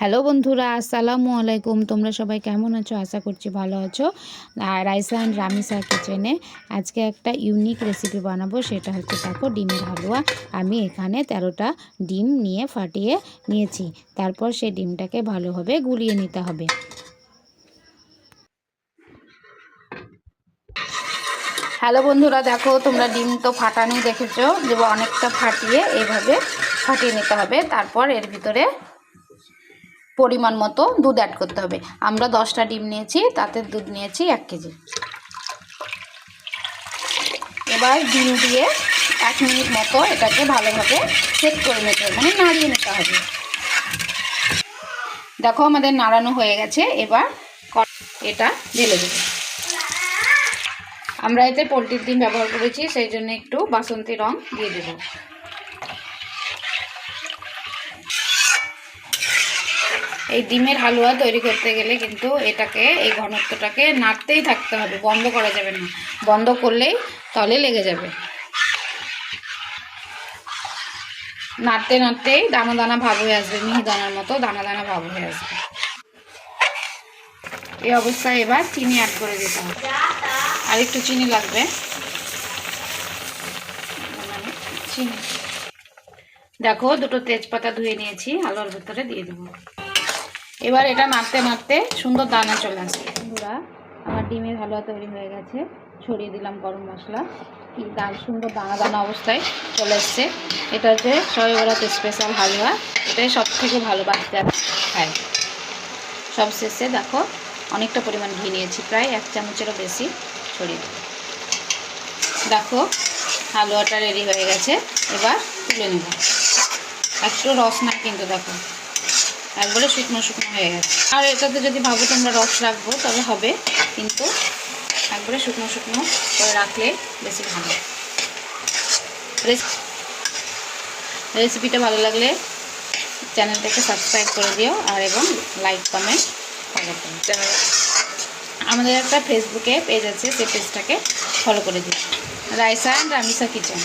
Hello বন্ধুরা, আসসালামু আলাইকুম। তোমরা সবাই কেমন আছো? আশা করছি ভালো আছো। আর রাইসা অ্যান্ড রামিসা কিচেনে আজকে একটা ইউনিক রেসিপি বানাবো, সেটা হচ্ছে দেখো ডিমের হালুয়া। আমি এখানে তেরোটা ডিম নিয়ে ফাটিয়ে নিয়েছি। তারপর সেই ডিমটাকে ভালোভাবে গুলিয়ে নিতে হবে। হ্যালো বন্ধুরা, দেখো তোমরা ডিম তো ফাটানোই দেখেছ যে অনেকটা ফাটিয়ে এইভাবে ফাটিয়ে নিতে হবে। তারপর এর ভিতরে পরিমাণ মতো দুধ অ্যাড করতে হবে। আমরা দশটা ডিম নিয়েছি, তাতে দুধ নিয়েছি এক কেজি। এবার ডিম দিয়ে এক মিনিট মতো এটাকে ভালোভাবে সেট করে নিতে হবে মানে নাড়িয়ে নিতে হবে। দেখো আমাদের নাড়ানো হয়ে গেছে, এবার এটা ঢেলে দেবো। আমরা এতে পোলট্রির ডিম ব্যবহার করেছি, সেই জন্য একটু বাসন্তী রং দিয়ে দেবো। এই ডিমের হালুয়া তৈরি করতে গেলে কিন্তু এটাকে, এই ঘনত্বটাকে নাড়তেই থাকতে হবে, বন্ধ করা যাবে না। বন্ধ করলেই তলে লেগে যাবে। নাড়তে নাড়তেই দানা দানা ভাব হয়ে আসবে, মিহি দানার মতো দানা দানা ভাব হয়ে আসবে। এই অবস্থায় এবার চিনি অ্যাড করে দিতে হবে। আর একটু চিনি লাগবে। চিনি। দেখো, দুটো তেজপাতা ধুয়ে নিয়েছি, আলুর ভেতরে দিয়ে দেবো। এবার এটা নাড়তে নাড়তে সুন্দর দানা চলে আসবে। বন্ধুরা, আমার ডিমের হালুয়া তৈরি হয়ে গেছে। ছড়িয়ে দিলাম গরম মশলা। দান সুন্দর দানা দানা অবস্থায় চলে এসছে। এটা হচ্ছে সয়বরাত স্পেশাল হালুয়া। এটাই সব থেকে ভালো বাচ্চা খায়। সব শেষে দেখো, অনেকটা পরিমাণ ঘি নিয়েছি। প্রায় এক চামচেরও বেশি ছড়িয়ে দেখো, হালুয়াটা রেডি হয়ে গেছে। এবার তুলে নেব। একটু রস না কিন্তু দেখো। একবারে শুকনো শুকনো হয়ে গেছে। আর এটাতে যদি ভাবো তোমরা রস রাখব, তবে হবে, কিন্তু একবারে শুকনো শুকনো করে রাখলে বেশি ভালো। রেসিপিটা ভালো লাগলে চ্যানেলটাকে সাবস্ক্রাইব করে দিও, আর এবং লাইক কমেন্ট আমাদের একটা ফেসবুকে পেজ আছে, সেই পেজটাকে ফলো করে দিও। Raisa and Ramisa kitchen